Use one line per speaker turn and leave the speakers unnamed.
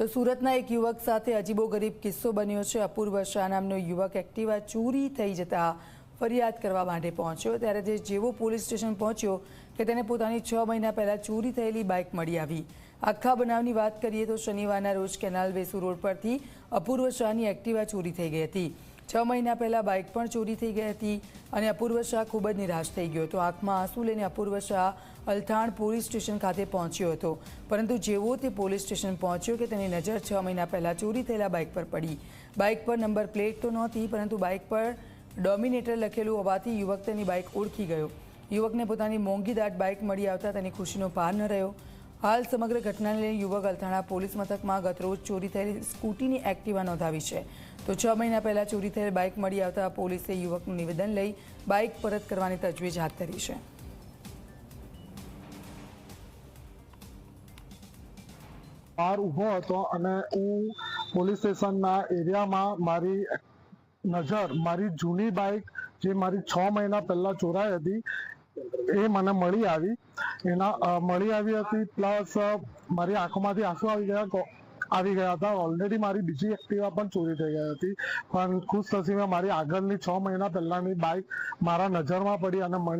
તો સુરતના એક યુવક સાથે અજીબોગરીબ કિસ્સો બન્યો છે. અપૂર્વ શાહ નામનો યુવક એક્ટિવા ચોરી થઈ જતા ફરિયાદ કરવા માટે પહોંચ્યો. ત્યારે તે જેવો પોલીસ સ્ટેશન પહોંચ્યો કે તેને પોતાની છ મહિના પહેલાં ચોરી થયેલી બાઇક મળી આવી. આખા બનાવની વાત કરીએ તો શનિવારના રોજ કેનાલ વેસુ રોડ પરથી અપૂર્વ શાહની એક્ટિવા ચોરી થઈ ગઈ હતી. છ મહિના પહેલાં બાઇક પણ ચોરી થઈ ગઈ હતી અને અપૂર્વ શાહ ખૂબ જ નિરાશ થઈ ગયો હતો. આંખમાં આંસુ લઈને અપૂર્વ શાહ અલથાણ પોલીસ સ્ટેશન ખાતે પહોંચ્યો હતો. પરંતુ જેવો તે પોલીસ સ્ટેશન પહોંચ્યો કે તેની નજર છ મહિના પહેલાં ચોરી થયેલા બાઇક પર પડી. બાઇક પર નંબર પ્લેટ તો નહોતી, પરંતુ બાઇક પર ડોમિનેટર લખેલું હોવાથી યુવક તેની બાઇક ઓળખી ગયો. યુવકને પોતાની મોંઘી દાટ બાઇક મળી આવતા તેની ખુશીનો પાર ન રહ્યો. હાલ સમગ્ર ઘટનાને લઈને યુવક અલથાણા પોલીસ મથકમાં ગતરોજ ચોરી થયેલી સ્કૂટીની એક્ટિવા નોંધાવી છે. તો છ મહિના પહેલા ચોરી થયેલ બાઇક મળી આવતા પોલીસે યુવકનું નિવેદન લઈ બાઇક પરત કરવાની તજવીજ હાથ ધરી છે.
બહાર હતો અને હું પોલીસ સ્ટેશનના એરિયામાં મારી નજર, મારી જૂની બાઇક જે મારી છ મહિના પહેલા ચોરાઈ હતી એ મને મળી આવી. એના મળી આવી હતી, પ્લસ મારી આંખોમાંથી આંસુ આવી ગયા આવી ગયા હતા. ઓલરેડી મારી બીજી એક્ટિવા પણ ચોરી થઈ ગઈ હતી. પણ ખુશ નસીબે મારી આગળની છ મહિના પહેલાની બાઇક મારા નજરમાં પડી અને મને